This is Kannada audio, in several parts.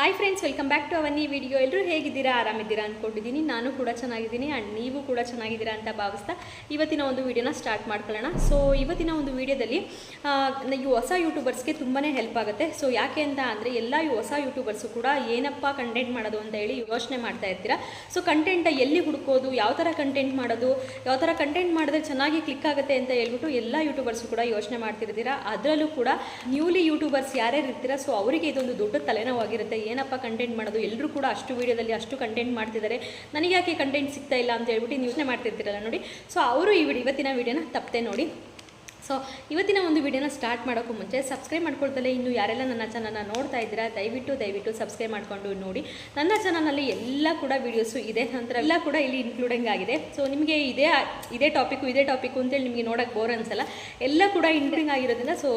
Hi friends welcome back to ಅವನ್ನಿ video ಎಲ್ಲರೂ ಹೇಗಿದ್ದೀರಾ? ಆರಾಮಿದ್ದೀರಾ ಅಂದ್ಕೊಂಡಿದ್ದೀನಿ ನಾನು ಕೂಡ ಚೆನ್ನಾಗಿದ್ದೀನಿ ಆ್ಯಂಡ್ ನೀವು ಕೂಡ ಚೆನ್ನಾಗಿದ್ದೀರಾ ಅಂತ ಭಾವಿಸ್ತಾ ಇವತ್ತಿನ ಒಂದು ವಿಡಿಯೋನ ಸ್ಟಾರ್ಟ್ ಮಾಡ್ಕೊಳ್ಳೋಣ. ಸೊ ಇವತ್ತಿನ ಒಂದು ವಿಡಿಯೋದಲ್ಲಿ ಈ ಹೊಸ ಯೂಟ್ಯೂಬರ್ಸ್ಗೆ ತುಂಬಾ ಹೆಲ್ಪ್ ಆಗುತ್ತೆ. ಸೊ ಯಾಕೆ ಅಂತ ಅಂದರೆ ಎಲ್ಲ ಈ ಹೊಸ ಯೂಟ್ಯೂಬರ್ಸು ಕೂಡ ಏನಪ್ಪ ಕಂಟೆಂಟ್ ಮಾಡೋದು ಅಂತ ಹೇಳಿ ಯೋಚನೆ ಮಾಡ್ತಾ ಇರ್ತೀರಾ? ಸೊ ಕಂಟೆಂಟ್ ಎಲ್ಲಿ ಹುಡುಕೋದು, ಯಾವ ಥರ ಕಂಟೆಂಟ್ ಮಾಡೋದು, ಯಾವ ಥರ ಕಂಟೆಂಟ್ ಮಾಡಿದ್ರೆ ಚೆನ್ನಾಗಿ ಕ್ಲಿಕ್ ಆಗುತ್ತೆ ಅಂತ ಹೇಳ್ಬಿಟ್ಟು ಎಲ್ಲ ಯೂಟ್ಯೂಬರ್ಸು ಕೂಡ ಯೋಚನೆ ಮಾಡ್ತಿರ್ತೀರಾ? ಅದರಲ್ಲೂ ಕೂಡ ನ್ಯೂಲಿ ಯೂಟ್ಯೂಬರ್ಸ್ ಯಾರ್ಯಾರು ಇರ್ತೀರಾ ಸೊ ಅವರಿಗೆ ಇದೊಂದು ದೊಡ್ಡ ತಲೆನೋವಾಗಿರುತ್ತೆ. ಏನಪ್ಪ ಕಂಟೆಂಟ್ ಮಾಡೋದು? ಎಲ್ಲರೂ ಕೂಡ ಅಷ್ಟು ವೀಡಿಯೋದಲ್ಲಿ ಅಷ್ಟು ಕಂಟೆಂಟ್ ಮಾಡ್ತಿದ್ದಾರೆ ನನಗೆ ಯಾಕೆ ಕಂಟೆಂಟ್ ಸಿಗ್ತಾ ಇಲ್ಲ ಅಂತ ಹೇಳ್ಬಿಟ್ಟು ಯೋಚನೆ ಮಾಡ್ತಿರ್ತೀರಲ್ಲ ನೋಡಿ. ಸೊ ಅವರು ಈ ವಿಡಿಯೋ ಇವತ್ತಿನ ವಿಡಿಯೋನ ತಪ್ಪದೆ ನೋಡಿ. ಸೊ ಇವತ್ತಿನ ಒಂದು ವಿಡಿಯೋನ ಸ್ಟಾರ್ಟ್ ಮಾಡೋಕ್ಕೂ ಮುಂಚೆ ಸಬ್ಸ್ಕ್ರೈಬ್ ಮಾಡ್ಕೊಳ್ತಲೇ ಇನ್ನು ಯಾರೆಲ್ಲ ನನ್ನ ಚಾನಲ್ನ ನೋಡ್ತಾ ಇದ್ದೀರಾ, ದಯವಿಟ್ಟು ದಯವಿಟ್ಟು ಸಬ್ಸ್ಕ್ರೈಬ್ ಮಾಡ್ಕೊಂಡು ನೋಡಿ. ನನ್ನ ಚಾನಲ್ನಲ್ಲಿ ಎಲ್ಲ ಕೂಡ ವೀಡಿಯೋಸು ಇದೆ ನಂತರ ಎಲ್ಲ ಕೂಡ ಇಲ್ಲಿ ಇನ್ಕ್ಲೂಡಿಂಗ್ ಆಗಿದೆ. ಸೊ ನಿಮಗೆ ಇದೇ ಇದೇ ಟಾಪಿಕ್ಕು ಇದೇ ಟಾಪಿಕ್ಕು ಅಂತೇಳಿ ನಿಮಗೆ ನೋಡೋಕ್ಕೆ ಬೋರ್ ಅನ್ಸಲ್ಲ. ಎಲ್ಲ ಕೂಡ ಇನ್ಕ್ಲೂಡಿಂಗ್ ಆಗಿರೋದ್ರಿಂದ ಸೊ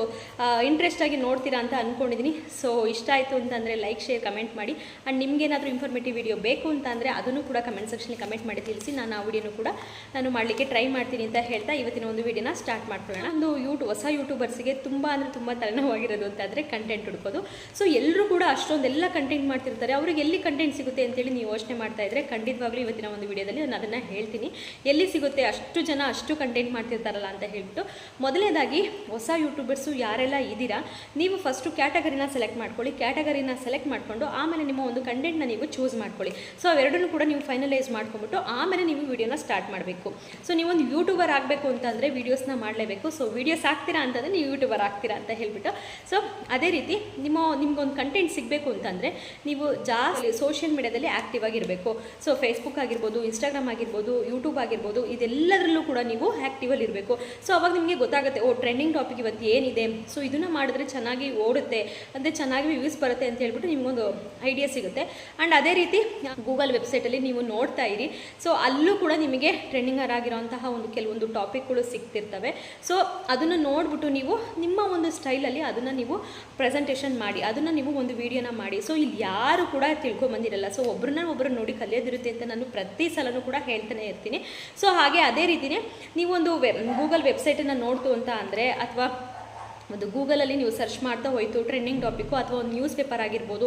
ಇಂಟ್ರೆಸ್ಟ್ ಆಗಿ ನೋಡ್ತೀರಾ ಅಂತ ಅಂದ್ಕೊಂಡಿದ್ದೀನಿ ಸೊ ಇಷ್ಟ ಆಯಿತು ಅಂತಂದರೆ ಲೈಕ್ ಶೇರ್ ಕಮೆಂಟ್ ಮಾಡಿ. ಆ್ಯಂಡ್ ನಿಮಗೇನಾದರೂ ಇನ್ಫಾರ್ಮೇಟಿವ್ ವಿಡಿಯೋ ಬೇಕು ಅಂತ ಅಂದರೆ ಅದನ್ನು ಕೂಡ ಕಮೆಂಟ್ ಸೆಕ್ಷನಲ್ಲಿ ಕಮೆಂಟ್ ಮಾಡಿ ತಿಳಿಸಿ. ನಾನು ಆ ವಿಡಿಯೋನು ಕೂಡ ನಾನು ಮಾಡಲಿಕ್ಕೆ ಟ್ರೈ ಮಾಡ್ತೀನಿ ಅಂತ ಹೇಳ್ತಾ ಇವತ್ತಿನ ಒಂದು ವಿಡಿಯೋನ ಸ್ಟಾರ್ಟ್ ಮಾಡ್ಕೊಳ್ಳೋಣ. ಒಂದು ಯೂಟ್ಯೂಬ್ ಹೊಸ ಯೂಟ್ಯೂಬರ್ಸಿಗೆ ತುಂಬ ಅಂದರೆ ತುಂಬ ತಲೆನೋವಾಗಿರೋದು ಅಂತ ಆದರೆ ಕಂಟೆಂಟ್ ಹುಡ್ಕೋದು. ಸೊ ಎಲ್ಲರೂ ಕೂಡ ಅಷ್ಟೊಂದೆಲ್ಲ ಕಂಟೆಂಟ್ ಮಾಡ್ತಿರ್ತಾರೆ. ಅವ್ರಿಗೆ ಎಲ್ಲಿ ಕಂಟೆಂಟ್ ಸಿಗುತ್ತೆ ಅಂತೇಳಿ ನೀವು ಯೋಚನೆ ಮಾಡ್ತಾ ಇದ್ರೆ ಖಂಡಿತವಾಗ್ಲೂ ಇವತ್ತಿನ ಒಂದು ವಿಡಿಯೋದಲ್ಲಿ ನಾನು ಅದನ್ನು ಹೇಳ್ತೀನಿ. ಎಲ್ಲಿ ಸಿಗುತ್ತೆ, ಅಷ್ಟು ಜನ ಅಷ್ಟು ಕಂಟೆಂಟ್ ಮಾಡ್ತಿರ್ತಾರಲ್ಲ ಅಂತ ಹೇಳ್ಬಿಟ್ಟು. ಮೊದಲನೇದಾಗಿ, ಹೊಸ ಯೂಟ್ಯೂಬರ್ಸು ಯಾರೆಲ್ಲ ಇದ್ದೀರಾ, ನೀವು ಫಸ್ಟು ಕ್ಯಾಟಗರಿನ ಸೆಲೆಕ್ಟ್ ಮಾಡ್ಕೊಳ್ಳಿ. ಕ್ಯಾಟಗರಿನ ಸೆಲೆಕ್ಟ್ ಮಾಡಿಕೊಂಡು ಆಮೇಲೆ ನಿಮ್ಮ ಒಂದು ಕಂಟೆಂಟ್ನ ನೀವು ಚೂಸ್ ಮಾಡ್ಕೊಳ್ಳಿ. ಸೊ ಅವೆರಡನ್ನೂ ಕೂಡ ನೀವು ಫೈನಲೈಸ್ ಮಾಡ್ಕೊಂಬಿಟ್ಟು ಆಮೇಲೆ ನೀವು ವಿಡಿಯೋನ ಸ್ಟಾರ್ಟ್ ಮಾಡಬೇಕು. ಸೊ ನೀವೊಂದು ಯೂಟ್ಯೂಬರ್ ಆಗಬೇಕು ಅಂತಂದರೆ ವೀಡಿಯೋಸ್ನ ಮಾಡಲೇಬೇಕು. ಸೊ ವೀಡಿಯೋಸ್ ಆಗ್ತೀರಾ ಅಂತಂದರೆ ನೀವು ಯೂಟ್ಯೂಬರ್ ಆಗ್ತೀರಾ ಅಂತ ಹೇಳ್ಬಿಟ್ಟು. ಸೊ ಅದೇ ರೀತಿ ನಿಮ್ಮ, ನಿಮ್ಗೊಂದು ಕಂಟೆಂಟ್ ಸಿಗಬೇಕು ಅಂತಂದರೆ ನೀವು ಜಾಸ್ತಿ ಸೋಷಿಯಲ್ ಮೀಡಿಯಾದಲ್ಲಿ ಆ್ಯಕ್ಟಿವ್ ಆಗಿರಬೇಕು. ಸೊ ಫೇಸ್ಬುಕ್ ಆಗಿರ್ಬೋದು ಇನ್ಸ್ಟಾಗ್ರಾಮ್ ಆಗಿರ್ಬೋದು ಯೂಟ್ಯೂಬ್ ಆಗಿರ್ಬೋದು, ಇದೆಲ್ಲದರಲ್ಲೂ ಕೂಡ ನೀವು ಆ್ಯಕ್ಟಿವಲ್ಲಿ ಇರಬೇಕು. ಸೊ ಅವಾಗ ನಿಮಗೆ ಗೊತ್ತಾಗುತ್ತೆ, ಓ ಟ್ರೆಂಡಿಂಗ್ ಟಾಪಿಕ್ ಇವತ್ತು ಏನಿದೆ? ಸೊ ಇದನ್ನು ಮಾಡಿದ್ರೆ ಚೆನ್ನಾಗಿ ಓಡುತ್ತೆ, ಅಂದರೆ ಚೆನ್ನಾಗಿ ವ್ಯೂಸ್ ಬರುತ್ತೆ ಅಂತ ಹೇಳ್ಬಿಟ್ಟು ನಿಮಗೊಂದು ಐಡಿಯಾ ಸಿಗುತ್ತೆ. ಆ್ಯಂಡ್ ಅದೇ ರೀತಿ ಗೂಗಲ್ ವೆಬ್ಸೈಟಲ್ಲಿ ನೀವು ನೋಡ್ತಾ ಇರಿ. ಸೊ ಅಲ್ಲೂ ಕೂಡ ನಿಮಗೆ ಟ್ರೆಂಡಿಂಗರ್ ಆಗಿರೋಂತಹ ಒಂದು ಕೆಲವೊಂದು ಟಾಪಿಕ್ಗಳು ಸಿಗ್ತಿರ್ತವೆ. ಸೊ ಅದನ್ನು ನೋಡ್ಬಿಟ್ಟು ನೀವು ನಿಮ್ಮ ಒಂದು ಸ್ಟೈಲಲ್ಲಿ ಅದನ್ನು ನೀವು ಪ್ರೆಸೆಂಟೇಷನ್ ಮಾಡಿ, ಅದನ್ನು ನೀವು ಒಂದು ವೀಡಿಯೋನ ಮಾಡಿ. ಸೊ ಇಲ್ಲಿ ಯಾರು ಕೂಡ ತಿಳ್ಕೊಂಬಂದಿರಲ್ಲ. ಸೊ ಒಬ್ಬರನ್ನ ಒಬ್ಬರು ನೋಡಿ ಕಲಿಯೋದಿರುತ್ತೆ ಅಂತ ನಾನು ಪ್ರತಿ ಸಲನೂ ಕೂಡ ಹೇಳ್ತಾನೆ ಇರ್ತೀನಿ. ಸೊ ಹಾಗೆ ಅದೇ ರೀತಿಯೇ ನೀವೊಂದು ವೆಬ್ ಗೂಗಲ್ ವೆಬ್ಸೈಟನ್ನು ನೋಡ್ತು ಅಂತ ಅಂದರೆ, ಅಥವಾ ಒಂದು ಗೂಗಲಲ್ಲಿ ನೀವು ಸರ್ಚ್ ಮಾಡ್ತಾ ಹೋಯಿತು ಟ್ರೆಂಡಿಂಗ್ ಟಾಪಿಕ್ಕು ಅಥವಾ ಒಂದು ನ್ಯೂಸ್ ಪೇಪರ್ ಆಗಿರ್ಬೋದು,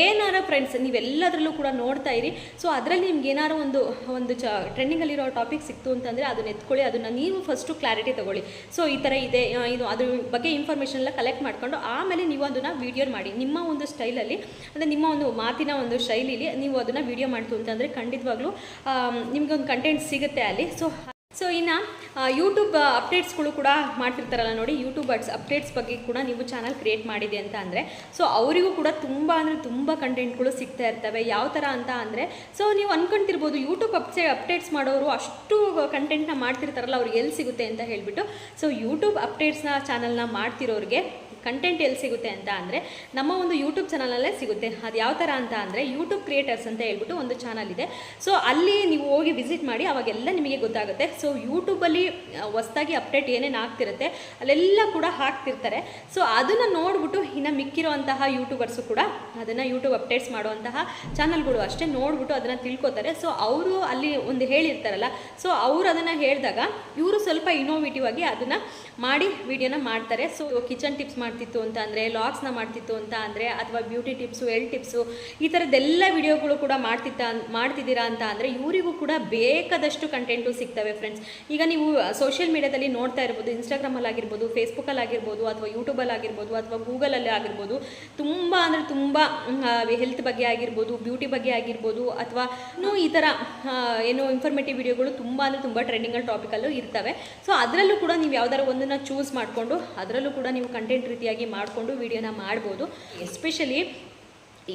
ಏನಾರ ಫ್ರೆಂಡ್ಸ್ ನೀವೆಲ್ಲದರಲ್ಲೂ ಕೂಡ ನೋಡ್ತಾ ಇರಿ. ಸೊ ಅದರಲ್ಲಿ ನಿಮ್ಗೆ ಏನಾರು ಒಂದು ಒಂದು ಚ ಟ್ರೆಂಡಿಂಗಲ್ಲಿರೋ ಟಾಪಿಕ್ ಸಿಕ್ತು ಅಂತಂದರೆ ಅದನ್ನ ಎತ್ಕೊಳ್ಳಿ, ಅದನ್ನು ನೀವು ಫಸ್ಟು ಕ್ಲಾರಿಟಿ ತಗೊಳ್ಳಿ. ಸೊ ಈ ಥರ ಇದೆ ಇದು, ಅದ್ರ ಬಗ್ಗೆ ಇನ್ಫಾರ್ಮೇಷನ್ ಎಲ್ಲ ಕಲೆಕ್ಟ್ ಮಾಡಿಕೊಂಡು, ಆಮೇಲೆ ನೀವು ಅದನ್ನು ವೀಡಿಯೋ ಮಾಡಿ. ನಿಮ್ಮ ಒಂದು ಸ್ಟೈಲಲ್ಲಿ, ಅಂದರೆ ನಿಮ್ಮ ಒಂದು ಮಾತಿನ ಒಂದು ಶೈಲಿಲಿ ನೀವು ಅದನ್ನು ವೀಡಿಯೋ ಮಾಡ್ತು ಅಂತಂದರೆ ಖಂಡಿತವಾಗ್ಲೂ ನಿಮಗೆ ಒಂದು ಕಂಟೆಂಟ್ ಸಿಗುತ್ತೆ ಅಲ್ಲಿ. ಸೊ ಸೊ ಇನ್ನು ಯೂಟ್ಯೂಬ್ ಅಪ್ಡೇಟ್ಸ್ಗಳು ಕೂಡ ಮಾಡ್ತಿರ್ತಾರಲ್ಲ ನೋಡಿ ಯೂಟ್ಯೂಬ್ ಅಡ್ಸ್ ಅಪ್ಡೇಟ್ಸ್ ಬಗ್ಗೆ ಕೂಡ ನೀವು ಚಾನಲ್ ಕ್ರಿಯೇಟ್ ಮಾಡಿದೆ ಅಂತ ಅಂದರೆ ಸೊ ಅವರಿಗೂ ಕೂಡ ತುಂಬ ಅಂದರೆ ತುಂಬ ಕಂಟೆಂಟ್ಗಳು ಸಿಗ್ತಾ ಇರ್ತವೆ. ಯಾವ ಥರ ಅಂತ ಅಂದರೆ ಸೊ ನೀವು ಅಂದ್ಕೊಂತಿರ್ಬೋದು ಯೂಟ್ಯೂಬ್ ಅಪ್ಸೆ ಅಪ್ಡೇಟ್ಸ್ ಮಾಡೋರು ಅಷ್ಟು ಕಂಟೆಂಟ್ನ ಮಾಡ್ತಿರ್ತಾರಲ್ಲ, ಅವ್ರಿಗೆ ಎಲ್ಲಿ ಸಿಗುತ್ತೆ ಅಂತ ಹೇಳಿಬಿಟ್ಟು. ಸೊ ಯೂಟ್ಯೂಬ್ ಅಪ್ಡೇಟ್ಸ್ನ ಚಾನಲ್ನ ಮಾಡ್ತಿರೋರಿಗೆ ಕಂಟೆಂಟ್ ಎಲ್ಲಿ ಸಿಗುತ್ತೆ ಅಂತ ಅಂದರೆ ನಮ್ಮ ಒಂದು ಯೂಟ್ಯೂಬ್ ಚಾನಲಲ್ಲೇ ಸಿಗುತ್ತೆ. ಅದು ಯಾವ ಥರ ಅಂತ ಅಂದರೆ ಯೂಟ್ಯೂಬ್ ಕ್ರಿಯೇಟರ್ಸ್ ಅಂತ ಹೇಳ್ಬಿಟ್ಟು ಒಂದು ಚಾನಲ್ ಇದೆ. ಸೊ ಅಲ್ಲಿ ನೀವು ಹೋಗಿ ವಿಸಿಟ್ ಮಾಡಿ, ಅವಾಗೆಲ್ಲ ನಿಮಗೆ ಗೊತ್ತಾಗುತ್ತೆ. ಸೊ ಯೂಟ್ಯೂಬಲ್ಲಿ ಹೊಸ್ದಾಗಿ ಅಪ್ಡೇಟ್ ಏನೇನು ಆಗ್ತಿರುತ್ತೆ, ಅಲ್ಲೆಲ್ಲ ಕೂಡ ಹಾಕ್ತಿರ್ತಾರೆ. ಸೊ ಅದನ್ನು ನೋಡ್ಬಿಟ್ಟು ಇನ್ನು ಮಿಕ್ಕಿರುವಂತಹ ಯೂಟ್ಯೂಬರ್ಸು ಕೂಡ ಅದನ್ನು ಯೂಟ್ಯೂಬ್ ಅಪ್ಡೇಟ್ಸ್ ಮಾಡುವಂತಹ ಚಾನಲ್ಗಳು ಅಷ್ಟೇ ನೋಡ್ಬಿಟ್ಟು ಅದನ್ನು ತಿಳ್ಕೊತಾರೆ. ಸೊ ಅವರು ಅಲ್ಲಿ ಒಂದು ಹೇಳಿರ್ತಾರಲ್ಲ ಸೊ ಅವರು ಅದನ್ನು ಹೇಳಿದಾಗ ಇವರು ಸ್ವಲ್ಪ ಇನೋವೇಟಿವ್ ಆಗಿ ಅದನ್ನು ಮಾಡಿ ವಿಡಿಯೋನ ಮಾಡ್ತಾರೆ. ಸೊ ಕಿಚನ್ ಟಿಪ್ಸ್ ಮಾಡ್ತಿತ್ತು ಅಂತ ಅಂದರೆ ಲಾಗ್ಸ್ನ ಮಾಡ್ತಿತ್ತು ಅಂತ ಅಂದರೆ, ಅಥವಾ ಬ್ಯೂಟಿ ಟಿಪ್ಸು ಎಲ್ ಟಿಪ್ಸು ಈ ಥರದ್ದೆಲ್ಲ ವಿಡಿಯೋಗಳು ಕೂಡ ಮಾಡ್ತಿತ್ತ, ಮಾಡ್ತಿದ್ದೀರಾ ಅಂತ ಅಂದರೆ, ಇವರಿಗೂ ಕೂಡ ಬೇಕಾದಷ್ಟು ಕಂಟೆಂಟು ಸಿಗ್ತವೆ ಫ್ರೆಂಡ್ಸ್ ಈಗ ನೀವು ಸೋಷಿಯಲ್ ಮೀಡಿಯಾದಲ್ಲಿ ನೋಡ್ತಾ ಇರ್ಬೋದು ಇನ್ಸ್ಟಾಗ್ರಾಮಲ್ಲಿ ಆಗಿರ್ಬೋದು ಫೇಸ್ಬುಕ್ಕಲ್ಲಿ ಆಗಿರ್ಬೋದು ಅಥವಾ ಯೂಟ್ಯೂಬಲ್ಲಿ ಆಗಿರ್ಬೋದು ಅಥವಾ ಗೂಗಲಲ್ಲಿ ಆಗಿರ್ಬೋದು, ತುಂಬ ಅಂದರೆ ತುಂಬ ಹೆಲ್ತ್ ಬಗ್ಗೆ ಆಗಿರ್ಬೋದು ಬ್ಯೂಟಿ ಬಗ್ಗೆ ಆಗಿರ್ಬೋದು, ಅಥವಾ ಇನ್ನೂ ಈ ಥರ ಏನು ಇನ್ಫಾರ್ಮೇಟಿವ್ ವಿಡಿಯೋಗಳು ತುಂಬ ಅಂದರೆ ತುಂಬ ಟ್ರೆಂಡಿಂಗಲ್ ಟಾಪಿಕಲ್ಲೂ ಇರ್ತವೆ. ಸೊ ಅದರಲ್ಲೂ ಕೂಡ ನೀವು ಯಾವ್ದಾರು ಒಂದನ್ನು ಚೂಸ್ ಮಾಡಿಕೊಂಡು, ಅದರಲ್ಲೂ ಕೂಡ ನೀವು ಕಂಟೆಂಟ್ ರೀತಿಯಾಗಿ ಮಾಡಿಕೊಂಡು ವಿಡಿಯೋನ ಮಾಡ್ಬೋದು. ಎಸ್ಪೆಷಲಿ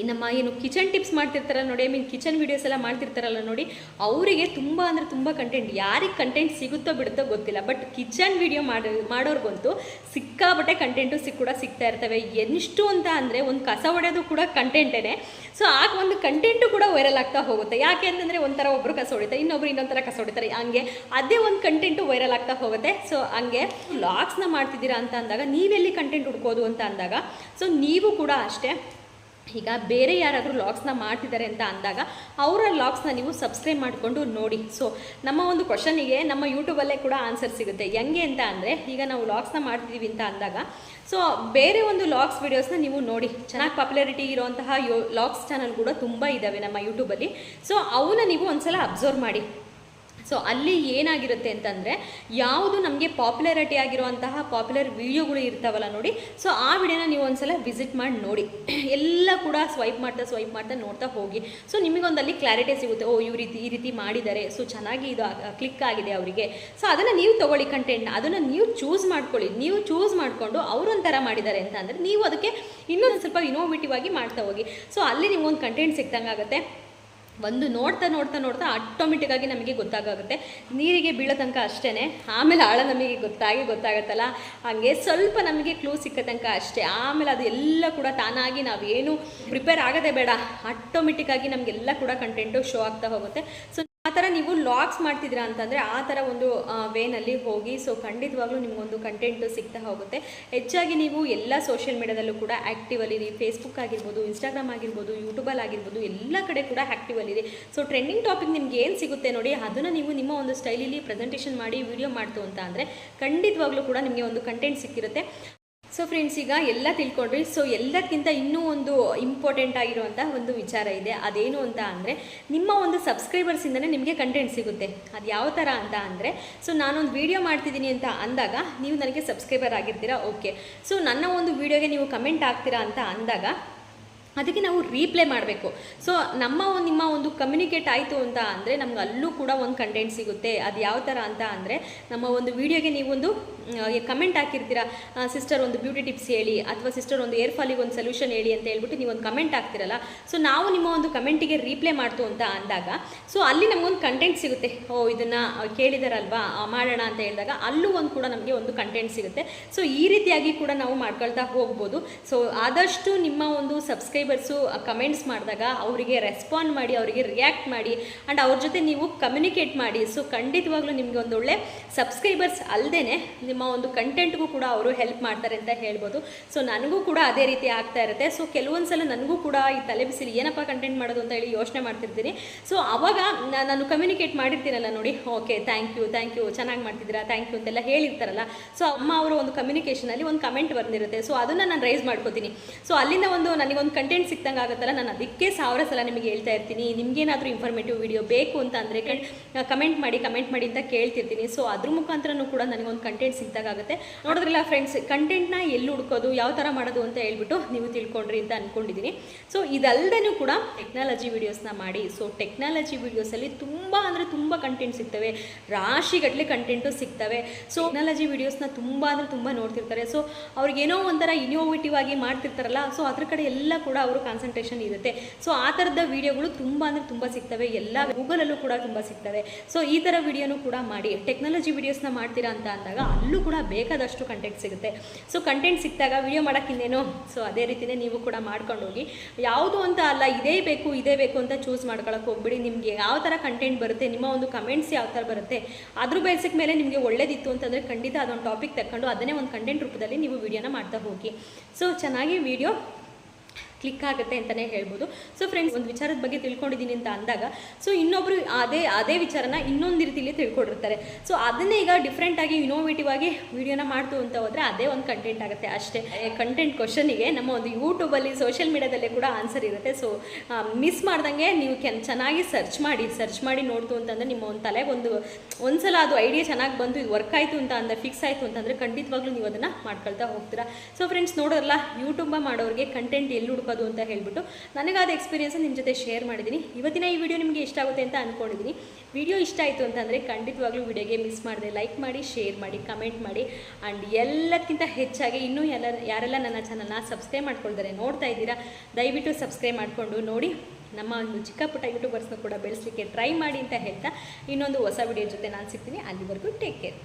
ನಮ್ಮ ಏನು ಕಿಚನ್ ಟಿಪ್ಸ್ ಮಾಡ್ತಿರ್ತಾರಲ್ಲ ನೋಡಿ ಐ ಮೀನ್ ಕಿಚನ್ ವೀಡಿಯೋಸ್ ಎಲ್ಲ ಮಾಡ್ತಿರ್ತಾರಲ್ಲ ನೋಡಿ, ಅವರಿಗೆ ತುಂಬ ಅಂದರೆ ತುಂಬ ಕಂಟೆಂಟ್ ಯಾರಿಗೆ ಕಂಟೆಂಟ್ ಸಿಗುತ್ತೋ ಬಿಡುತ್ತೋ ಗೊತ್ತಿಲ್ಲ. ಬಟ್ ಕಿಚನ್ ವೀಡಿಯೋ ಮಾಡಿ, ಮಾಡೋರ್ಗಂತೂ ಸಿಕ್ಕಾಬಟ್ಟೆ ಕಂಟೆಂಟು ಸಿಕ್ ಕೂಡ ಸಿಗ್ತಾ ಇರ್ತವೆ. ಎಷ್ಟು ಅಂತ ಅಂದರೆ ಒಂದು ಕಸ ಹೊಡೆಯೋದು ಕೂಡ ಕಂಟೆಂಟೇ ಸೊ ಆಗ ಒಂದು ಕಂಟೆಂಟು ಕೂಡ ವೈರಲ್ ಆಗ್ತಾ ಹೋಗುತ್ತೆ. ಯಾಕೆ ಅಂತಂದರೆ ಒಂಥರ ಒಬ್ಬರು ಕಸ ಹೊಡಿತಾರೆ ಇನ್ನೊಬ್ರು ಇನ್ನೊಂಥರ ಕಸ ಹೊಡಿತಾರೆ ಹಂಗೆ ಅದೇ ಒಂದು ಕಂಟೆಂಟು ವೈರಲ್ ಆಗ್ತಾ ಹೋಗುತ್ತೆ. ಸೊ ಹಂಗೆ ಲಾಕ್ಸ್ನ ಮಾಡ್ತಿದ್ದೀರಾ ಅಂತ ಅಂದಾಗ, ನೀವೆಲ್ಲಿ ಕಂಟೆಂಟ್ ಹುಡ್ಕೋದು ಅಂತ ಅಂದಾಗ ಸೊ ನೀವು ಕೂಡ ಅಷ್ಟೇ ಈಗ ಬೇರೆ ಯಾರಾದರೂ ಲಾಗ್ಸ್ನ ಮಾಡ್ತಿದ್ದಾರೆ ಅಂತ ಅಂದಾಗ ಅವರ ಲಾಗ್ಸ್ನ ನೀವು ಸಬ್ಸ್ಕ್ರೈಬ್ ಮಾಡಿಕೊಂಡು ನೋಡಿ. ಸೊ ನಮ್ಮ ಒಂದು ಕ್ವಶನಿಗೆ ನಮ್ಮ ಯೂಟ್ಯೂಬಲ್ಲೇ ಕೂಡ ಆನ್ಸರ್ ಸಿಗುತ್ತೆ. ಹೆಂಗೆ ಅಂತ ಅಂದರೆ, ಈಗ ನಾವು ಲಾಗ್ಸ್ನ ಮಾಡ್ತಿದ್ದೀವಿ ಅಂತ ಅಂದಾಗ ಸೊ ಬೇರೆ ಒಂದು ಲಾಗ್ಸ್ ವೀಡಿಯೋಸ್ನ ನೀವು ನೋಡಿ. ಚೆನ್ನಾಗಿ ಪಾಪ್ಯುಲಾರಿಟಿ ಇರುವಂತಹ ಯೋ ಲಾಗ್ಸ್ ಚಾನಲ್ ಕೂಡ ತುಂಬ ಇದ್ದಾವೆ ನಮ್ಮ ಯೂಟ್ಯೂಬಲ್ಲಿ ಸೊ ಅವನ್ನ ನೀವು ಒಂದ್ಸಲ ಅಬ್ಸರ್ವ್ ಮಾಡಿ. ಸೊ ಅಲ್ಲಿ ಏನಾಗಿರುತ್ತೆ ಅಂತಂದರೆ ಯಾವುದು ನಮಗೆ ಪಾಪ್ಯುಲಾರಿಟಿ ಆಗಿರುವಂತಹ ಪಾಪ್ಯುಲರ್ ವಿಡಿಯೋಗಳು ಇರ್ತಾವಲ್ಲ ನೋಡಿ. ಸೊ ಆ ವಿಡಿಯೋನ ನೀವು ಒಂದ್ಸಲ ವಿಸಿಟ್ ಮಾಡಿ ನೋಡಿ. ಎಲ್ಲ ಕೂಡ ಸ್ವೈಪ್ ಮಾಡ್ತಾ ಸ್ವೈಪ್ ಮಾಡ್ತಾ ನೋಡ್ತಾ ಹೋಗಿ. ಸೊ ನಿಮಗೊಂದಲ್ಲಿ ಕ್ಲಾರಿಟಿ ಸಿಗುತ್ತೆ. ಓ ಈ ರೀತಿ ಈ ರೀತಿ ಮಾಡಿದ್ದಾರೆ. ಸೊ ಚೆನ್ನಾಗಿ ಇದು ಕ್ಲಿಕ್ ಆಗಿದೆ ಅವರಿಗೆ. ಸೊ ಅದನ್ನು ನೀವು ತೊಗೊಳ್ಳಿ ಕಂಟೆಂಟ್ನ ಅದನ್ನು ನೀವು ಚೂಸ್ ಮಾಡ್ಕೊಳ್ಳಿ. ನೀವು ಚೂಸ್ ಮಾಡಿಕೊಂಡು ಅವರೊಂಥರ ಮಾಡಿದ್ದಾರೆ ಅಂತ ನೀವು ಅದಕ್ಕೆ ಇನ್ನೊಂದು ಸ್ವಲ್ಪ ಇನೋವೇಟಿವ್ ಆಗಿ ಮಾಡ್ತಾ ಹೋಗಿ. ಸೊ ಅಲ್ಲಿ ನಿಮಗೊಂದು ಕಂಟೆಂಟ್ ಸಿಕ್ತಂಗೆ ಆಗುತ್ತೆ ಒಂದು ನೋಡ್ತಾ ನೋಡ್ತಾ ನೋಡ್ತಾ ಆಟೋಮೆಟಿಕ್ ಆಗಿ ನಮಗೆ ಗೊತ್ತಾಗುತ್ತೆ ನೀರಿಗೆ ಬೀಳೋ ತನಕ ಅಷ್ಟೇ ಆಮೇಲೆ ಆಳ ನಮಗೆ ಗೊತ್ತಾಗಿ ಗೊತ್ತಾಗತ್ತಲ್ಲ? ಹಾಗೆ ಸ್ವಲ್ಪ ನಮಗೆ ಕ್ಲೂ ಸಿಕ್ಕ ತನಕ ಅಷ್ಟೇ. ಆಮೇಲೆ ಅದು ಎಲ್ಲ ಕೂಡ ತಾನಾಗಿ ನಾವೇನು ಪ್ರಿಪೇರ್ ಆಗೋದೇ ಬೇಡ. ಆಟೋಮೆಟಿಕ್ಕಾಗಿ ನಮಗೆಲ್ಲ ಕೂಡ ಕಂಟೆಂಟು ಶೋ ಆಗ್ತಾ ಹೋಗುತ್ತೆ. ಸೊ ಥರ ನೀವು ಲಾಗ್ಸ್ ಮಾಡ್ತಿದ್ದೀರಾ ಅಂತಂದರೆ ಆ ಥರ ಒಂದು ವೇನಲ್ಲಿ ಹೋಗಿ ಸೊ ಖಂಡಿತವಾಗ್ಲೂ ನಿಮಗೊಂದು ಕಂಟೆಂಟು ಸಿಗ್ತಾ ಹೋಗುತ್ತೆ. ಹೆಚ್ಚಾಗಿ ನೀವು ಎಲ್ಲ ಸೋಷಿಯಲ್ ಮೀಡಿಯಾದಲ್ಲೂ ಕೂಡ ಆ್ಯಕ್ಟಿವಲ್ಲಿರಿ ಫೇಸ್ಬುಕ್ ಆಗಿರ್ಬೋದು ಇನ್ಸ್ಟಾಗ್ರಾಮ್ ಆಗಿರ್ಬೋದು ಯೂಟ್ಯೂಬಲ್ಲಿ ಆಗಿರ್ಬೋದು, ಎಲ್ಲ ಕಡೆ ಕೂಡ ಆ್ಯಕ್ಟಿವಲ್ಲಿರಿ ಸೊ ಟ್ರೆಂಡಿಂಗ್ ಟಾಪಿಕ್ ನಿಮ್ಗೆ ಏನು ಸಿಗುತ್ತೆ ನೋಡಿ, ಅದನ್ನು ನೀವು ನಿಮ್ಮ ಒಂದು ಸ್ಟೈಲಲ್ಲಿ ಪ್ರೆಸೆಂಟೇಷನ್ ಮಾಡಿ ವಿಡಿಯೋ ಮಾಡ್ತು ಅಂತ ಅಂದರೆ ಖಂಡಿತವಾಗ್ಲೂ ಕೂಡ ನಿಮಗೆ ಒಂದು ಕಂಟೆಂಟ್ ಸಿಕ್ಕಿರುತ್ತೆ. ಸೊ ಫ್ರೆಂಡ್ಸ್ ಈಗ ಎಲ್ಲ ತಿಳ್ಕೊಂಡ್ರಿ ಸೊ ಎಲ್ಲಕ್ಕಿಂತ ಇನ್ನೂ ಒಂದು ಇಂಪಾರ್ಟೆಂಟ್ ಆಗಿರುವಂಥ ಒಂದು ವಿಚಾರ ಇದೆ. ಅದೇನು ಅಂತ ಅಂದರೆ, ನಿಮ್ಮ ಒಂದು ಸಬ್ಸ್ಕ್ರೈಬರ್ಸಿಂದನೇ ನಿಮಗೆ ಕಂಟೆಂಟ್ ಸಿಗುತ್ತೆ. ಅದು ಯಾವ ಥರ ಅಂತ ಅಂದರೆ ಸೊ ನಾನೊಂದು ವೀಡಿಯೋ ಮಾಡ್ತಿದ್ದೀನಿ ಅಂತ ಅಂದಾಗ, ನೀವು ನನಗೆ ಸಬ್ಸ್ಕ್ರೈಬರ್ ಆಗಿರ್ತೀರಾ? ಓಕೆ ಸೊ ನನ್ನ ಒಂದು ವೀಡಿಯೋಗೆ ನೀವು ಕಮೆಂಟ್ ಆಗ್ತೀರಾ ಅಂತ ಅಂದಾಗ ಅದಕ್ಕೆ ನಾವು ರೀಪ್ಲೇ ಮಾಡಬೇಕು. ಸೊ ನಮ್ಮ ಒಂದು, ನಿಮ್ಮ ಒಂದು ಕಮ್ಯುನಿಕೇಟ್ ಆಯಿತು ಅಂತ ಅಂದರೆ ನಮ್ಗೆ ಅಲ್ಲೂ ಕೂಡ ಒಂದು ಕಂಟೆಂಟ್ ಸಿಗುತ್ತೆ. ಅದು ಯಾವ ಥರ ಅಂತ ಅಂದರೆ ನಮ್ಮ ಒಂದು ವೀಡಿಯೋಗೆ ನೀವೊಂದು ಕಮೆಂಟ್ ಹಾಕಿರ್ತೀರಾ ಸಿಸ್ಟರ್ ಒಂದು ಬ್ಯೂಟಿ ಟಿಪ್ಸ್ ಹೇಳಿ, ಅಥವಾ ಸಿಸ್ಟರ್ ಒಂದು ಏರ್ ಫಾಲಿಗೆ ಒಂದು ಸೊಲ್ಯೂಷನ್ ಹೇಳಿ ಅಂತ ಹೇಳ್ಬಿಟ್ಟು ನೀವು ಒಂದು ಕಮೆಂಟ್ ಹಾಕ್ತಿರಲ್ಲ. ಸೊ ನಾವು ನಿಮ್ಮ ಒಂದು ಕಮೆಂಟಿಗೆ ರೀಪ್ಲೇ ಮಾಡ್ತು ಅಂತ ಅಂದಾಗ ಸೊ ಅಲ್ಲಿ ನಮಗೊಂದು ಕಂಟೆಂಟ್ ಸಿಗುತ್ತೆ. ಓ, ಇದನ್ನು ಕೇಳಿದಾರಲ್ವಾ ಮಾಡೋಣ ಅಂತ ಹೇಳಿದಾಗ ಅಲ್ಲೂ ಒಂದು ಕೂಡ ನಮಗೆ ಒಂದು ಕಂಟೆಂಟ್ ಸಿಗುತ್ತೆ. ಸೊ ಈ ರೀತಿಯಾಗಿ ಕೂಡ ನಾವು ಮಾಡ್ಕೊಳ್ತಾ ಹೋಗ್ಬೋದು. ಸೊ ಆದಷ್ಟು ನಿಮ್ಮ ಒಂದು ಸಬ್ಸ್ಕ್ರೈಬರ್ಸು ಕಮೆಂಟ್ಸ್ ಮಾಡಿದಾಗ ಅವರಿಗೆ ರೆಸ್ಪಾಂಡ್ ಮಾಡಿ, ಅವರಿಗೆ ರಿಯಾಕ್ಟ್ ಮಾಡಿ ಆ್ಯಂಡ್ ಅವ್ರ ಜೊತೆ ನೀವು ಕಮ್ಯುನಿಕೇಟ್ ಮಾಡಿ. ಸೊ ಖಂಡಿತವಾಗ್ಲೂ ನಿಮಗೆ ಒಂದು ಒಳ್ಳೆ ಸಬ್ಸ್ಕ್ರೈಬರ್ಸ್ ಅಲ್ಲದೇ ನಿಮ್ಮ ಒಂದು ಕಂಟೆಂಟ್ಗೂ ಕೂಡ ಅವರು ಹೆಲ್ಪ್ ಮಾಡ್ತಾರೆ ಅಂತ ಹೇಳ್ಬೋದು. ಸೊ ನನಗೂ ಕೂಡ ಅದೇ ರೀತಿ ಆಗ್ತಾ ಇರುತ್ತೆ. ಸೊ ಕೆಲವೊಂದು ಸಲ ನನಗೂ ಕೂಡ ಈ ತಲೆ ಬಿಸಿಲಿ ಏನಪ್ಪ ಕಂಟೆಂಟ್ ಮಾಡೋದು ಅಂತ ಹೇಳಿ ಯೋಚನೆ ಮಾಡ್ತಿರ್ತೀನಿ. ಸೊ ಆವಾಗ ನಾನು ಕಮ್ಯುನಿಕೇಟ್ ಮಾಡಿರ್ತೀನಲ್ಲ ನೋಡಿ. Okay thank you thank you ಚೆನ್ನಾಗಿ ಮಾಡ್ತಿದ್ದೀರಾ? ಥ್ಯಾಂಕ್ ಯು ಅಂತೆಲ್ಲ ಹೇಳಿರ್ತಾರಲ್ಲ. ಸೊ ಅಮ್ಮ ಅವರು ಒಂದು ಕಮ್ಯುನಿಕೇಷನಲ್ಲಿ ಒಂದು ಕಮೆಂಟ್ ಬಂದಿರುತ್ತೆ. ಸೊ ಅದನ್ನು ನಾನು ರೈಸ್ ಮಾಡ್ಕೋತೀನಿ. ಸೊ ಅಲ್ಲಿಂದ ಒಂದು ನನಗೊಂದು ಕಂಟೆಂಟ್ ಸಿಕ್ದಂಗೆ ಆಗುತ್ತಲ್ಲ, ನಾನು ಅದಕ್ಕೆ ಸಾವಿರ ಸಲ ನಿಮಗೆ ಹೇಳ್ತಾ ಇರ್ತೀನಿ. ನಿಮಗೇನಾದರೂ ಇನ್ಫಾರ್ಮೇಟಿವ್ ವಿಡಿಯೋ ಬೇಕು ಅಂತ ಅಂದರೆ ಕಮೆಂಟ್ ಮಾಡಿ ಕಮೆಂಟ್ ಮಾಡಿ ಅಂತ ಕೇಳ್ತಿರ್ತೀನಿ. ಸೊ ಅದ್ರ ಮುಖಾಂತರನೂ ಕೂಡ ನನಗೊಂದು ಕಂಟೆಂಟ್ ಸಿಕ್ತಾಗುತ್ತೆ ನೋಡಿದ್ರಲ್ಲ ಫ್ರೆಂಡ್ಸ್ ಕಂಟೆಂಟ್ನ ಎಲ್ಲಿ ಹುಡ್ಕೋದು, ಯಾವ ಥರ ಮಾಡೋದು ಅಂತ ಹೇಳ್ಬಿಟ್ಟು ನೀವು ತಿಳ್ಕೊಂಡ್ರಿ ಅಂತ ಅಂದ್ಕೊಂಡಿದ್ದೀನಿ ಸೊ ಇದಲ್ದೇನೂ ಕೂಡ ಟೆಕ್ನಾಲಜಿ ವೀಡಿಯೋಸ್ನ ಮಾಡಿ. ಸೊ ಟೆಕ್ನಾಲಜಿ ವೀಡಿಯೋಸಲ್ಲಿ ತುಂಬ ಅಂದರೆ ತುಂಬ ಕಂಟೆಂಟ್ ಸಿಗ್ತವೆ. ರಾಶಿಗಟ್ಟಲೆ ಕಂಟೆಂಟು ಸಿಗ್ತವೆ. ಸೊ ಟೆಕ್ನಾಲಜಿ ವೀಡಿಯೋಸ್ನ ತುಂಬ ಅಂದರೆ ತುಂಬ ನೋಡ್ತಿರ್ತಾರೆ. ಸೊ ಅವ್ರಿಗೇನೋ ಒಂಥರ ಇನೋವೇಟಿವ್ ಆಗಿ ಮಾಡ್ತಿರ್ತಾರಲ್ಲ ಸೊ ಅದ್ರ ಕಡೆ ಎಲ್ಲ ಕೂಡ ಅವರು ಕಾನ್ಸಂಟ್ರೇಷನ್ ಇರುತ್ತೆ. ಸೊ ಆ ಥರದ ವೀಡಿಯೋಗಳು ತುಂಬ ಅಂದರೆ ತುಂಬ ಸಿಗ್ತವೆ. ಎಲ್ಲ ಗೂಗಲಲ್ಲೂ ಕೂಡ ತುಂಬ ಸಿಗ್ತವೆ. ಸೊ ಈ ಥರ ವಿಡಿಯೋನು ಕೂಡ ಮಾಡಿ. ಟೆಕ್ನಾಲಜಿ ವೀಡಿಯೋಸ್ನ ಮಾಡ್ತೀರಾ ಅಂತ ಅಂದಾಗ ಅಲ್ಲೂ ಕೂಡ ಬೇಕಾದಷ್ಟು ಕಂಟೆಂಟ್ ಸಿಗುತ್ತೆ. ಸೊ ಕಂಟೆಂಟ್ ಸಿಕ್ಕಿದಾಗ ವಿಡಿಯೋ ಮಾಡೋಕ್ಕಿನ್ನೇನೋ ಸೊ ಅದೇ ರೀತಿಯೇ ನೀವು ಕೂಡ ಮಾಡ್ಕೊಂಡು ಹೋಗಿ ಯಾವುದು ಅಂತ ಅಲ್ಲ, ಇದೇ ಬೇಕು ಇದೇ ಬೇಕು ಅಂತ ಚೂಸ್ ಮಾಡ್ಕೊಳಕ್ಕೆ ಹೋಗ್ಬಿಡಿ. ನಿಮಗೆ ಯಾವ ಥರ ಕಂಟೆಂಟ್ ಬರುತ್ತೆ, ನಿಮ್ಮ ಒಂದು ಕಮೆಂಟ್ಸ್ ಯಾವ ಥರ ಬರುತ್ತೆ, ಅದ್ರ ಬೇಸಿಕ್ ಮೇಲೆ ನಿಮಗೆ ಒಳ್ಳೇದಿತ್ತು ಅಂತಂದರೆ ಖಂಡಿತ ಅದೊಂದು ಟಾಪಿಕ್ ತಗೊಂಡು ಅದನ್ನೇ ಒಂದು ಕಂಟೆಂಟ್ ರೂಪದಲ್ಲಿ ನೀವು ವಿಡಿಯೋನ ಮಾಡ್ತಾ ಹೋಗಿ. ಸೊ ಚೆನ್ನಾಗಿ ವಿಡಿಯೋ ಕ್ಲಿಕ್ ಆಗುತ್ತೆ ಅಂತಲೇ ಹೇಳ್ಬೋದು. ಸೊ ಫ್ರೆಂಡ್ಸ್ ಒಂದು ವಿಚಾರದ ಬಗ್ಗೆ ತಿಳ್ಕೊಂಡಿದ್ದೀನಿ ಅಂತ ಅಂದಾಗ ಸೊ ಇನ್ನೊಬ್ಬರು ಅದೇ ಅದೇ ವಿಚಾರನ ಇನ್ನೊಂದು ರೀತಿಯಲ್ಲಿ ತಿಳ್ಕೊಂಡಿರ್ತಾರೆ. ಸೊ ಅದನ್ನೇ ಈಗ ಡಿಫ್ರೆಂಟಾಗಿ ಇನೋವೇಟಿವ್ ಆಗಿ ವಿಡಿಯೋನ ಮಾಡ್ತು ಅಂತ ಹೋದರೆ ಅದೇ ಒಂದು ಕಂಟೆಂಟ್ ಆಗುತ್ತೆ ಅಷ್ಟೇ. ಕಂಟೆಂಟ್ ಕ್ವಶನಿಗೆ ನಮ್ಮ ಒಂದು ಯೂಟ್ಯೂಬಲ್ಲಿ ಸೋಷಿಯಲ್ ಮೀಡಿಯಾದಲ್ಲಿ ಕೂಡ ಆನ್ಸರ್ ಇರುತ್ತೆ. ಸೊ ಮಿಸ್ ಮಾಡ್ದಂಗೆ ನೀವು ಕೆನ್, ಚೆನ್ನಾಗಿ ಸರ್ಚ್ ಮಾಡಿ ಸರ್ಚ್ ಮಾಡಿ ನೋಡ್ತು ಅಂತಂದರೆ ನಿಮ್ಮ ಒಂದು ತಲೆಗೆ ಒಂದು, ಒಂದ್ಸಲ ಅದು ಐಡಿಯಾ ಚೆನ್ನಾಗಿ ಬಂದು ಇದು ವರ್ಕ್ ಆಯಿತು ಅಂತ ಅಂದರೆ ಫಿಕ್ಸ್ ಆಯಿತು ಅಂತಂದರೆ ಖಂಡಿತವಾಗ್ಲೂ ನೀವು ಅದನ್ನು ಮಾಡ್ಕೊಳ್ತಾ ಹೋಗ್ತೀರಾ. ಸೊ ಫ್ರೆಂಡ್ಸ್ ನೋಡೋರಲ್ಲ ಯೂಟ್ಯೂಬ ಮಾಡೋರಿಗೆ ಕಂಟೆಂಟ್ ಎಲ್ಲಿ ಹುಡುಕೋದು ಅಂತ ಹೇಳ್ಬಿಟ್ಟು ನನಗಾದ ಎಕ್ಸ್ಪೀರಿಯೆನ್ಸ್ ನಿಮ್ಮ ಜೊತೆ ಶೇರ್ ಮಾಡಿದ್ದೀನಿ ಇವತ್ತಿನ ಈ ವಿಡಿಯೋ ನಿಮಗೆ ಇಷ್ಟ ಆಗುತ್ತೆ ಅಂತ ಅಂದ್ಕೊಂಡಿದ್ದೀನಿ ವಿಡಿಯೋ ಇಷ್ಟ ಆಯಿತು ಅಂತಂದರೆ ಖಂಡಿತವಾಗ್ಲೂ ವಿಡಿಯೋಗೆ ಮಿಸ್ ಮಾಡಿದೆ ಲೈಕ್ ಮಾಡಿ ಶೇರ್ ಮಾಡಿ ಕಮೆಂಟ್ ಮಾಡಿ. ಆ್ಯಂಡ್ ಎಲ್ಲಕ್ಕಿಂತ ಹೆಚ್ಚಾಗಿ ಇನ್ನೂ ಎಲ್ಲ ಯಾರೆಲ್ಲ ನನ್ನ ಚಾನಲ್ನ ಸಬ್ಸ್ಕ್ರೈಬ್ ಮಾಡ್ಕೊಳ್ತಾರೆ, ನೋಡ್ತಾ ಇದ್ದೀರಾ, ದಯವಿಟ್ಟು ಸಬ್ಸ್ಕ್ರೈಬ್ ಮಾಡಿಕೊಂಡು ನೋಡಿ. ನಮ್ಮ ಒಂದು ಚಿಕ್ಕ ಪುಟ್ಟ ಯೂಟ್ಯೂಬರ್ಸ್ನ ಕೂಡ ಬೆಳೆಸಲಿಕ್ಕೆ ಟ್ರೈ ಮಾಡಿ ಅಂತ ಹೇಳ್ತಾ ಇನ್ನೊಂದು ಹೊಸ ವಿಡಿಯೋ ಜೊತೆ ನಾನು ಸಿಗ್ತೀನಿ. ಅಲ್ಲಿವರೆಗೂ ಟೇಕ್ ಕೇರ್